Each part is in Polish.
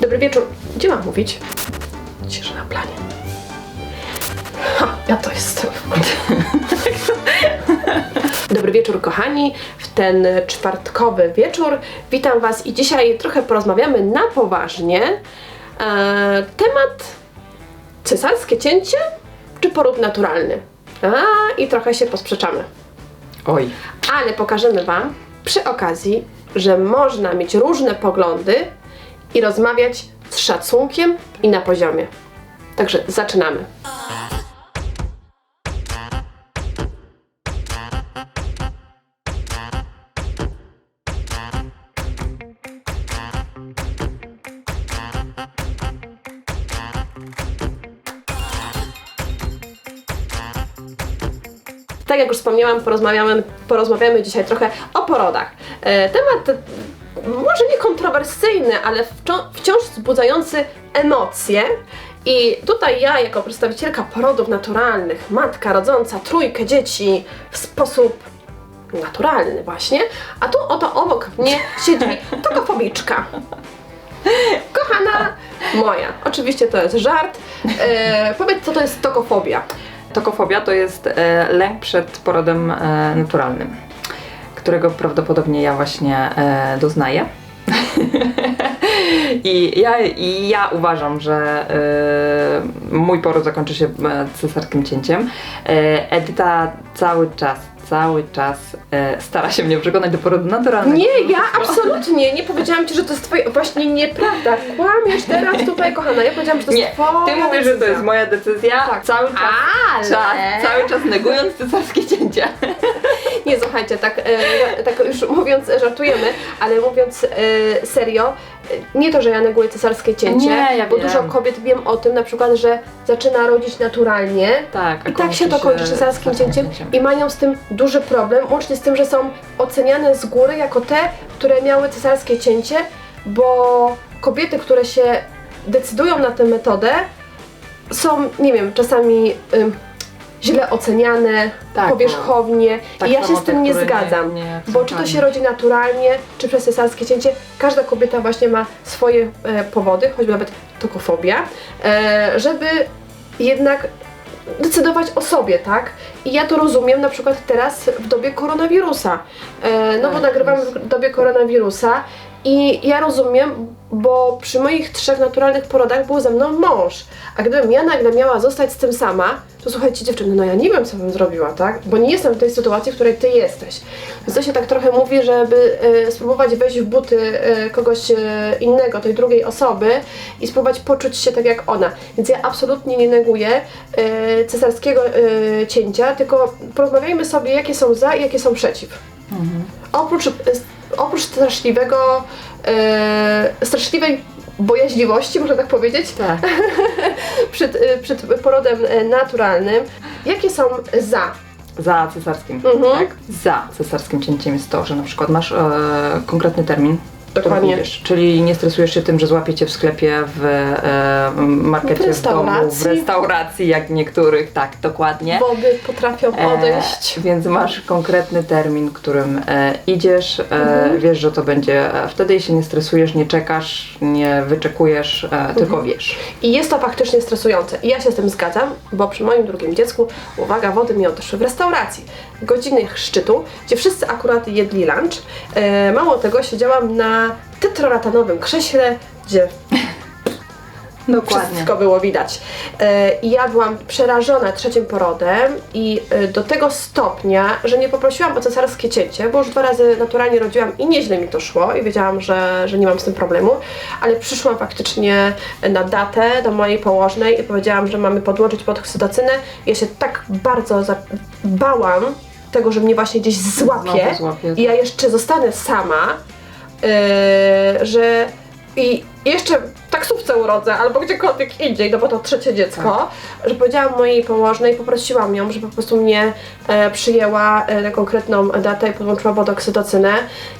Dobry wieczór. Gdzie mam mówić? Cisza na planie. Ha, ja to jestem. Dobry wieczór, kochani. W ten czwartkowy wieczór witam Was i dzisiaj trochę porozmawiamy na poważnie. E, temat cesarskie cięcie czy poród naturalny? A, i trochę się posprzeczamy. Oj. Ale pokażemy Wam przy okazji, że można mieć różne poglądy i rozmawiać z szacunkiem i na poziomie. Także zaczynamy. Tak jak już wspomniałam, porozmawiamy, porozmawiamy dzisiaj trochę o porodach. E, temat może nie kontrowersyjny, ale wcią- wciąż wzbudzający emocje. I tutaj ja, jako przedstawicielka porodów naturalnych, matka rodząca trójkę dzieci w sposób naturalny właśnie, a tu oto obok mnie siedzi tokofobiczka. Kochana moja. Oczywiście to jest żart. E, powiedz, co to jest tokofobia. Tokofobia to jest e, lęk przed porodem e, naturalnym, którego prawdopodobnie ja właśnie e, doznaję. I ja, I ja uważam, że e, mój poród zakończy się e, cesarskim cięciem. E, Edyta cały czas, cały czas e, stara się mnie przekonać do porodu naturalnego. Nie, ja absolutnie nie powiedziałam ci, że to jest twoje. Właśnie nieprawda. Kłamiesz teraz tutaj, kochana. Ja powiedziałam, że to jest Nie, twoja. ty mówisz, że to jest moja decyzja, Tak. cały czas, Ale- czas, cały czas negując cesarskie cięcie. Nie, słuchajcie, tak, e, tak już mówiąc, żartujemy, ale mówiąc e, serio, nie to, że ja neguję cesarskie cięcie, Nie, ja bo wiem. dużo kobiet wiem o tym, na przykład, że zaczyna rodzić naturalnie. Tak, a I tak się to kończy cesarskim cięciem i mają z tym duży problem, łącznie z tym, że są oceniane z góry jako te, które miały cesarskie cięcie, bo kobiety, które się decydują na tę metodę, są, nie wiem, czasami ym, źle oceniane, Tak, powierzchownie tak i ja się samo z tym te, nie które nie- zgadzam, nie bo czy to się rodzi naturalnie, czy przez cesarskie cięcie, każda kobieta właśnie ma swoje e, powody, choćby nawet tokofobia, e, żeby jednak decydować o sobie, tak? I ja to rozumiem na przykład teraz w dobie koronawirusa. E, no bo Tak, nagrywamy jest. w dobie koronawirusa i ja rozumiem, bo przy moich trzech naturalnych porodach był ze mną mąż. A gdybym ja nagle miała zostać z tym sama, to słuchajcie dziewczyny, no ja nie wiem co bym zrobiła, tak? Bo nie jestem w tej sytuacji, w której ty jesteś. Więc to się tak trochę mówi, żeby e, spróbować wejść w buty e, kogoś e, innego, tej drugiej osoby i spróbować poczuć się tak jak ona. Więc ja absolutnie nie neguję cesarskiego cięcia, tylko porozmawiajmy sobie jakie są za i jakie są przeciw. Oprócz, e, oprócz straszliwego, e, straszliwej bojaźliwości, można tak powiedzieć, Tak. przed, e, przed porodem naturalnym, jakie są za? Za cesarskim, Mhm. tak? Za cesarskim cięciem jest to, że na przykład masz e, konkretny termin, Dokładnie. czyli nie stresujesz się tym, że złapiecie w sklepie, w e, markecie, W w, domu, w restauracji. restauracji, jak niektórych, tak, dokładnie. Wody potrafią E, odejść. więc masz konkretny termin, którym e, idziesz, e, Mhm. wiesz, że to będzie e, wtedy się nie stresujesz, nie czekasz, nie wyczekujesz, e, Mhm. tylko wiesz. I jest to faktycznie stresujące. I ja się z tym zgadzam, bo przy moim drugim dziecku, uwaga, wody mi odeszły w restauracji. Godziny szczytu, gdzie wszyscy akurat jedli lunch. E, mało tego, siedziałam na tetraratanowym krześle, gdzie wszystko było widać. E, I ja byłam przerażona trzecim porodem i e, do tego stopnia, że nie poprosiłam o cesarskie cięcie, bo już dwa razy naturalnie rodziłam i nieźle mi to szło i wiedziałam, że, że nie mam z tym problemu, ale przyszłam faktycznie na datę do mojej położnej i powiedziałam, że mamy podłączyć pod oksytocynę. Ja się tak bardzo bałam tego, że mnie właśnie gdzieś złapie złapie. i ja jeszcze zostanę sama, yy, że i jeszcze w taksówce urodzę albo gdziekolwiek indziej, no bo to trzecie dziecko, że powiedziałam mojej położnej, poprosiłam ją, żeby po prostu mnie e, przyjęła e, na konkretną datę i podłączyła pod oksytocynę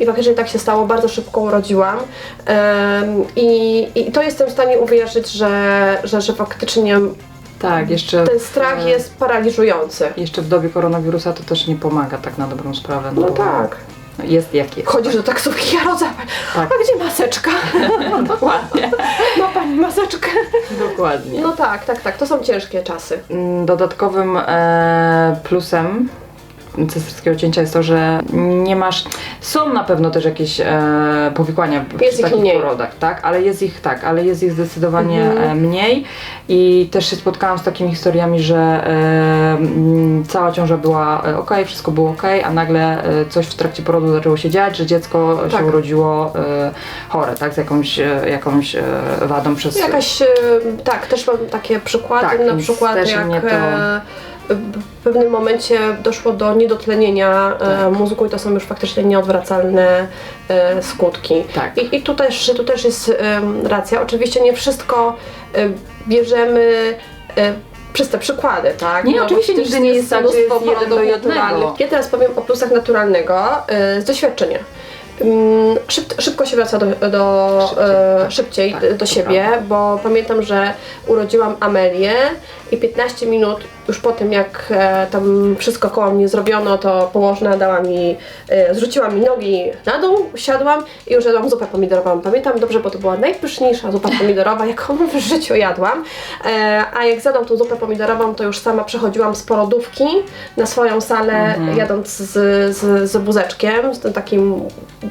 i faktycznie tak się stało, bardzo szybko urodziłam Em, i, i to jestem w stanie uwierzyć, że, że, że faktycznie Tak, jeszcze ten strach e, jest paraliżujący. Jeszcze w dobie koronawirusa to też nie pomaga tak na dobrą sprawę. No bo tak. Jest jak jest. Chodzisz do taksówki, ja rodzę, Tak. a gdzie maseczka? Dokładnie. maseczkę. Dokładnie. No tak, tak, tak, to są ciężkie czasy. Mm, Dodatkowym e, plusem cesarskiego cięcia jest to, że nie masz. Są na pewno też jakieś e, powikłania przy Jest ich takich mniej. porodach, tak? Ale jest ich tak, ale jest ich zdecydowanie Mhm. e, mniej. I też się spotkałam z takimi historiami, że e, mm, cała ciąża była ok, wszystko było ok, a nagle e, coś w trakcie porodu zaczęło się dziać, że dziecko Tak. się urodziło e, chore, tak? Z jakąś, e, jakąś e, wadą przez. Jakaś, e, tak, też mam takie przykłady, Tak, na przykład jak to- e, w pewnym momencie doszło do niedotlenienia e, Tak. mózgu i to są już faktycznie nieodwracalne e, skutki. Tak. I, I tu, też, tu też jest racja. Oczywiście nie wszystko e, bierzemy przez te przykłady, tak? Nie, bo oczywiście nigdy nie jest tak, że jest mnóstwo jeden do jednego. naturalnych. Ja teraz powiem o plusach naturalnego z doświadczenia. Mm, Szyb, szybko się wraca do, do Szybciej, e, szybciej Tak, do siebie, bo pamiętam, że urodziłam Amelię i 15 minut już po tym, jak e, tam wszystko koło mnie zrobiono, to położna dała mi, e, zrzuciła mi nogi na dół, siadłam i już jadłam zupę pomidorową. Pamiętam dobrze, bo to była najpyszniejsza zupa pomidorowa, jaką w życiu jadłam. E, a jak zjadłam tą zupę pomidorową, to już sama przechodziłam z porodówki na swoją salę, jadąc z, z, z wózeczkiem, z tym takim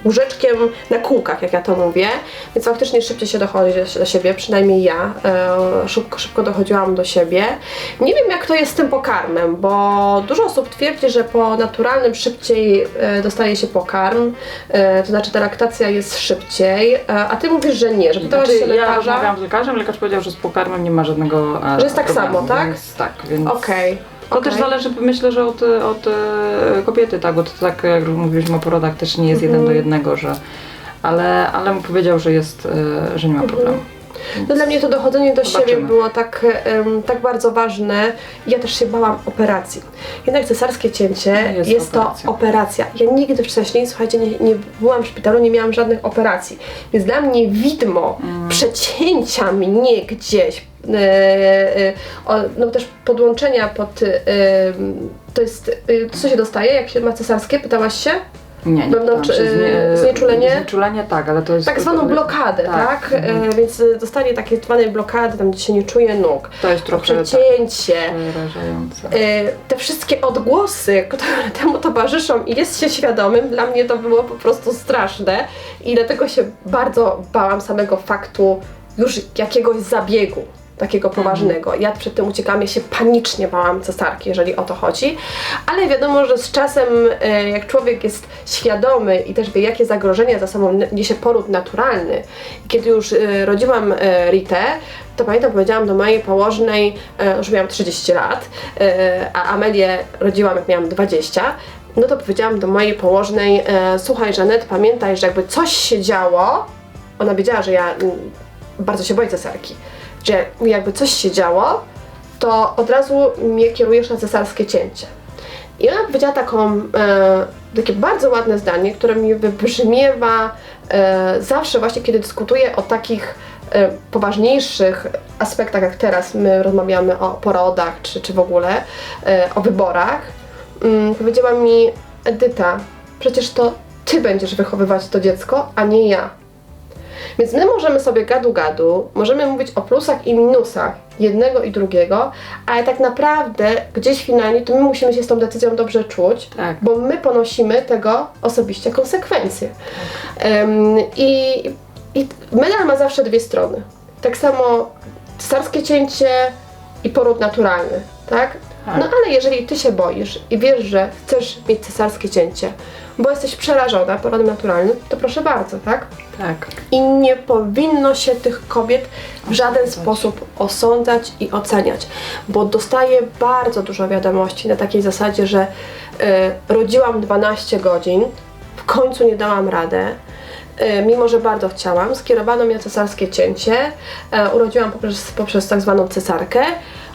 łóżeczkiem na kółkach, jak ja to mówię. Więc faktycznie szybciej się dochodzi do, do siebie, przynajmniej ja. E, szybko, szybko dochodziłam do siebie. Nie wiem, jak to jest z tym pokarmem, bo dużo osób twierdzi, że po naturalnym szybciej e, dostaje się pokarm, e, to znaczy ta laktacja jest szybciej, e, a ty mówisz, że nie, że pytałaś Znaczy, się ja lekarza. rozmawiałam z lekarzem, lekarz powiedział, że z pokarmem nie ma żadnego Że jest tak problemu, samo, tak? Więc, tak, więc Okej. to okej. też zależy, myślę, że od, od kobiety, tak, bo to tak jak mówiliśmy o porodach, też nie jest jeden Mhm. do jednego, że ale, ale mu powiedział, że jest, że nie ma problemu. No dla mnie to dochodzenie do Zobaczymy. siebie było tak, em, tak bardzo ważne. Ja też się bałam operacji. Jednak cesarskie cięcie Jest jest, operacja. to operacja. Ja nigdy wcześniej, słuchajcie, nie, nie byłam w szpitalu, nie miałam żadnych operacji. Więc dla mnie widmo Mm. przecięcia mnie gdzieś, e, e, o, no też podłączenia pod... E, to jest, e, co się dostaje, jak się ma cesarskie? Pytałaś się? Nie, nie Będą czy- znie- znieczulenie? Znieczulenie, tak, ale to jest... Tak zwaną blokadę, tak? mhm. E, więc e, dostanie takie zwane blokady, tam gdzie się nie czuje nóg. To jest trochę tak, Przecięcie. przerażające. E, te wszystkie odgłosy, które temu towarzyszą i jest się świadomym, dla mnie to było po prostu straszne i dlatego się bardzo bałam samego faktu już jakiegoś zabiegu takiego poważnego. Ja przed tym uciekałam, ja się panicznie bałam cesarki, jeżeli o to chodzi, ale wiadomo, że z czasem e, jak człowiek jest świadomy i też wie, jakie zagrożenia za sobą niesie poród naturalny, kiedy już e, rodziłam e, Ritę, to pamiętam, powiedziałam do mojej położnej, już miałam 30 lat, a Amelię rodziłam jak miałam 20, no to powiedziałam do mojej położnej, słuchaj Żanet, pamiętaj, że jakby coś się działo, ona wiedziała, że ja bardzo się boję cesarki, że jakby coś się działo, to od razu mnie kierujesz na cesarskie cięcie. I ona powiedziała taką, e, takie bardzo ładne zdanie, które mi wybrzmiewa e, zawsze właśnie, kiedy dyskutuję o takich e, poważniejszych aspektach, jak teraz my rozmawiamy o porodach, czy, czy w ogóle e, o wyborach. Mm, powiedziała mi, Edyta, przecież to ty będziesz wychowywać to dziecko, a nie ja. Więc my możemy sobie gadu-gadu, możemy mówić o plusach i minusach jednego i drugiego, ale tak naprawdę gdzieś finalnie to my musimy się z tą decyzją dobrze czuć, Tak. bo my ponosimy tego osobiście konsekwencje. Em, i, I medal ma zawsze dwie strony. Tak samo cesarskie cięcie i poród naturalny, tak? Tak. No ale jeżeli ty się boisz i wiesz, że chcesz mieć cesarskie cięcie, bo jesteś przerażona porodem naturalnym, to proszę bardzo, tak? Tak. I nie powinno się tych kobiet w żaden sposób osądzać i oceniać, bo dostaję bardzo dużo wiadomości na takiej zasadzie, że e, rodziłam 12 godzin, w końcu nie dałam radę, e, mimo że bardzo chciałam, skierowano mnie na cesarskie cięcie, e, urodziłam poprzez, poprzez tak zwaną cesarkę,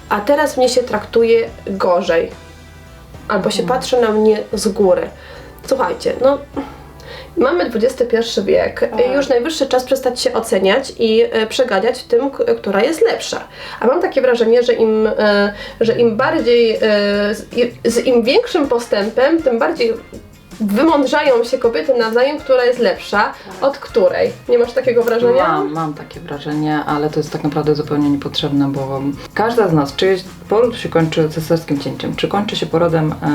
a teraz mnie się traktuje gorzej, albo się patrzy na mnie z góry. Słuchajcie, no Mamy XXI wiek, Tak. już najwyższy czas przestać się oceniać i y, przeganiać w tym, która jest lepsza. A mam takie wrażenie, że im, y, że im bardziej, i- z im większym postępem, tym bardziej wymądrzają się kobiety nawzajem, która jest lepsza od której. Nie masz takiego wrażenia? Mam, mam takie wrażenie, ale to jest tak naprawdę zupełnie niepotrzebne, bo każda z nas, czy poród się kończy cesarskim cięciem, czy kończy się porodem e,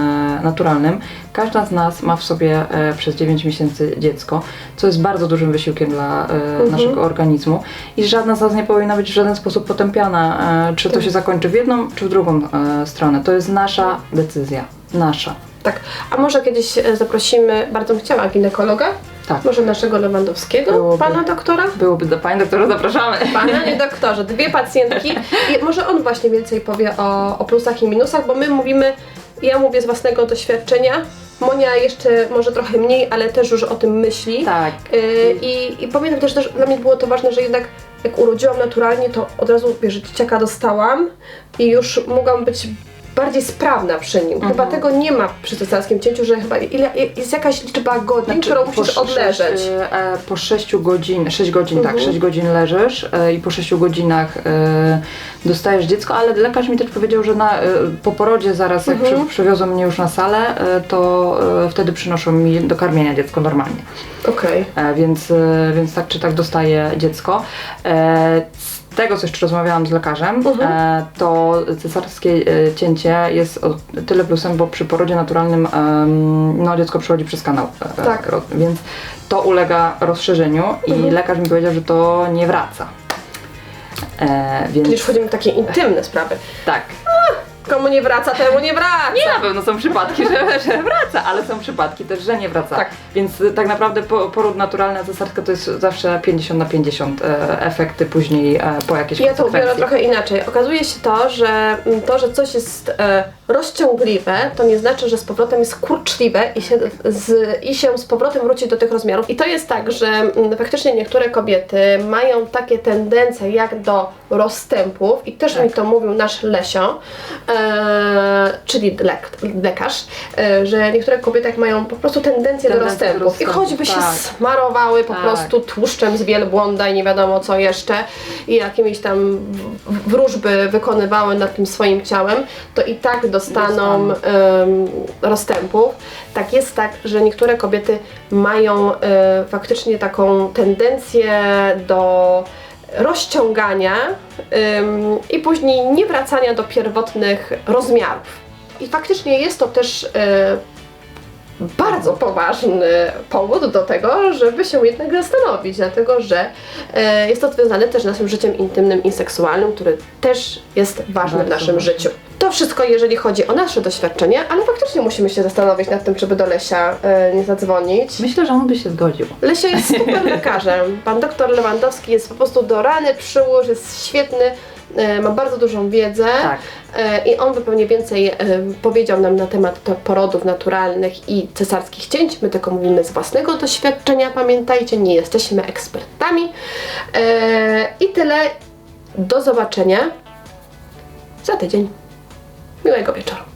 naturalnym, każda z nas ma w sobie e, przez 9 miesięcy dziecko, co jest bardzo dużym wysiłkiem dla e, naszego organizmu i żadna z nas nie powinna być w żaden sposób potępiana, e, czy to się zakończy w jedną, czy w drugą e, stronę. To jest nasza decyzja, nasza. Tak. A może kiedyś e, zaprosimy, bardzo bym chciała, ginekologa? Tak. Może naszego Lewandowskiego, Byłoby. pana doktora? Byłoby do Pani doktora, zapraszamy. Pana, nie doktorze, dwie pacjentki i może on właśnie więcej powie o, o plusach i minusach, bo my mówimy, ja mówię z własnego doświadczenia, Monia jeszcze może trochę mniej, ale też już o tym myśli. Tak. Y, I, I pamiętam też, że dla mnie było to ważne, że jednak jak urodziłam naturalnie, to od razu wiesz, dzieciaka dostałam i już mogłam być bardziej sprawna przy nim. Mhm. Chyba tego nie ma przy cesarskim cięciu, że chyba ile, jest jakaś liczba godzin, którą musisz Znaczy, odleżeć. Sześć, e, po 6 godzin, 6 godzin Mhm. tak, 6 godzin leżysz e, i po 6 godzinach e, dostajesz dziecko, ale lekarz mi też powiedział, że na, e, po porodzie zaraz jak Mhm. przy, przywiozą mnie już na salę, e, to e, wtedy przynoszą mi do karmienia dziecko normalnie. Okej. E, więc, więc tak czy tak dostaję dziecko. Z tego, co jeszcze rozmawiałam z lekarzem, Mhm. e, to cesarskie e, cięcie jest o tyle plusem, bo przy porodzie naturalnym no, dziecko przechodzi przez kanał. e, Tak. Więc to ulega rozszerzeniu i Mhm. lekarz mi powiedział, że to nie wraca. E, więc Czyli już wchodzimy w takie intymne sprawy. tak. Komu nie wraca, temu nie wraca. Nie na pewno są przypadki, że, że wraca, ale są przypadki też, że nie wraca. Tak. Więc y, tak naprawdę po, poród naturalny, a cesarska to jest zawsze 50 na 50 e, efekty później e, po jakiejś Ja to ubiorę trochę inaczej. Okazuje się to, że mm, to, że coś jest e, rozciągliwe, to nie znaczy, że z powrotem jest kurczliwe i się, z, i się z powrotem wróci do tych rozmiarów. I to jest tak, że mm, faktycznie niektóre kobiety mają takie tendencje jak do rozstępów i też Tak. mi to mówił nasz Lesio, e, czyli lek, lekarz, e, że niektóre kobiety jak mają po prostu tendencję do Tendencję do rozstępów i rozstępów, choćby się tak. smarowały po Tak. prostu tłuszczem z wielbłąda i nie wiadomo co jeszcze i jakimiś tam w- wróżby wykonywały nad tym swoim ciałem, to i tak dostaną Dostaną. em, rozstępów. Tak jest tak, że niektóre kobiety mają e, faktycznie taką tendencję do rozciągania em, i później niewracania do pierwotnych rozmiarów. I faktycznie jest to też e, bardzo poważny powód do tego, żeby się jednak zastanowić, dlatego że e, jest to związane też z naszym życiem intymnym i seksualnym, który też jest ważny w Bardzo naszym ważny. życiu. Wszystko, jeżeli chodzi o nasze doświadczenie, ale faktycznie musimy się zastanowić nad tym, żeby do Lesia e, nie zadzwonić. Myślę, że on by się zgodził. Lesio jest super lekarzem. Pan doktor Lewandowski jest po prostu do rany przyłóż, jest świetny, e, ma bardzo dużą wiedzę. Tak. E, I on by pewnie więcej e, powiedział nam na temat to- porodów naturalnych i cesarskich cięć. My tylko mówimy z własnego doświadczenia, pamiętajcie, nie jesteśmy ekspertami. E, I tyle. Do zobaczenia za tydzień. Miłego wieczoru.